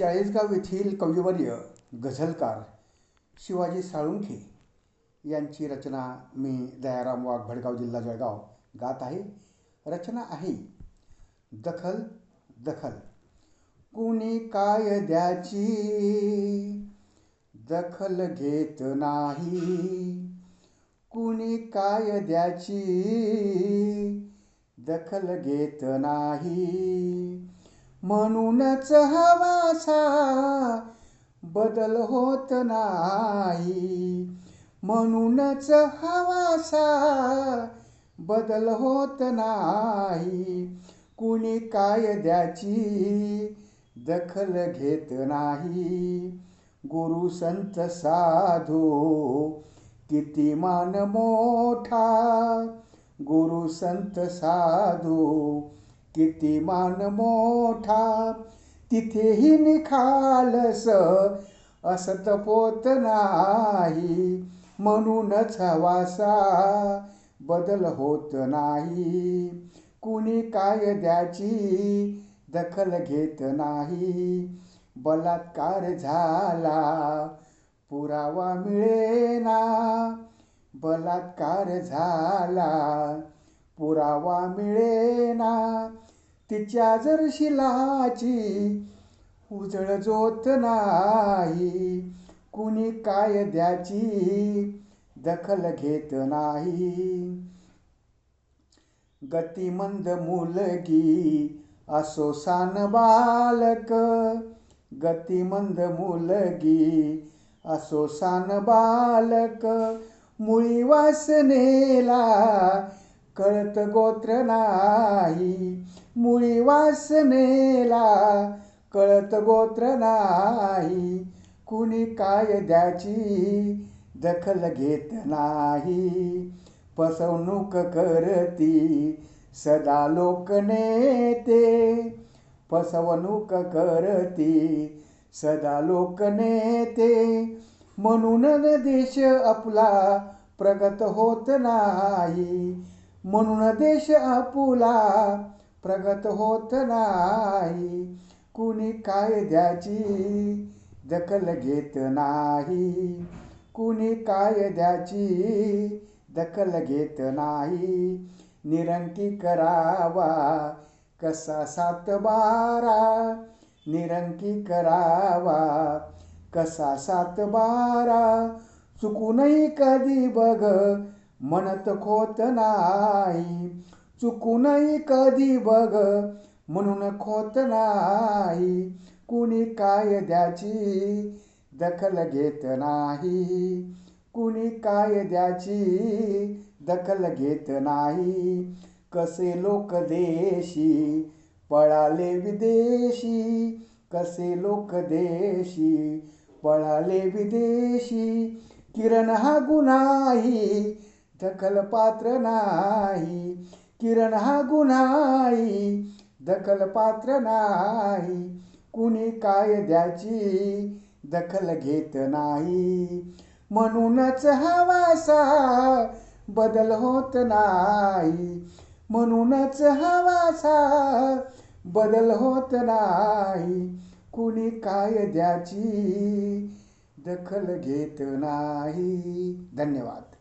चाळीसगाव येथील कविवर्य गझलकार शिवाजी साळुंखे यांची रचना मी दयाराम वाघ भडगाव जिल्हा जळगाव गात आहे. रचना आहे. दखल दखल. कुणी काय द्याची दखल घेत नाही. कुणी काय द्याची दखल घेत नाही. म्हणूनच हवासा बदल होत नाही. म्हणूनच हवासा बदल होत नाही. कुणी कायद्याची दखल घेत नाही. गुरु संत साधू किती मान मोठा. गुरु संत साधू कीर्तिमान मोठा तिथेही निखालस असत पोत नाही. म्हणूनच हवासा बदल होत नाही. कुणी काय द्याची दखल घेत नाही. बलात्कार झाला पुरावा मिळेना. बलात्कार झाला पुरावा मिळेना. तिच्या जर शिलाची उजळ जोत नाही. कुणी काय द्याची दखल घेत नाही. गतिमंद मुलगी असो सान बालक गतिमंद मुलगी असो सान बालक मुळी वासनेला कळत गोत्र नाही. मुळी वासनेला कळत गोत्र नाही. कुणी कायद्याची दखल घेत नाही. फसवणूक करती सदा लोकनेते फसवणूक करती सदा लोकनेते म्हणून देश आपला प्रगत होत नाही. म्हणून देश आपुला प्रगत होत नाही. कुणी कायद्याची दखल घेत नाही. कुणी कायद्याची दखल घेत नाही. निरंकी करावा कसा सात बारा निरंकी करावा कसा सात बारा चुकूनही कधी बघ म्हणत खोत नाही. चुकूनही कधी बघ म्हणून खोत नाही. कुणी कायद्याची दखल घेत नाही. कुणी कायद्याची दखल घेत नाही. कसे लोक देशी पळाले विदेशी कसे लोक देशी पळाले विदेशी. किरण हा गुन्हाही दखल पात्र नाही किरण हा गुन्हाई दखल पात्र नाही कुणी काय द्याची दखल घेत नाही. म्हणूनच हवासा बदल होत नाही. म्हणूनच हवासा बदल होत नाही. कुणी काय द्याची दखल घेत नाही. धन्यवाद.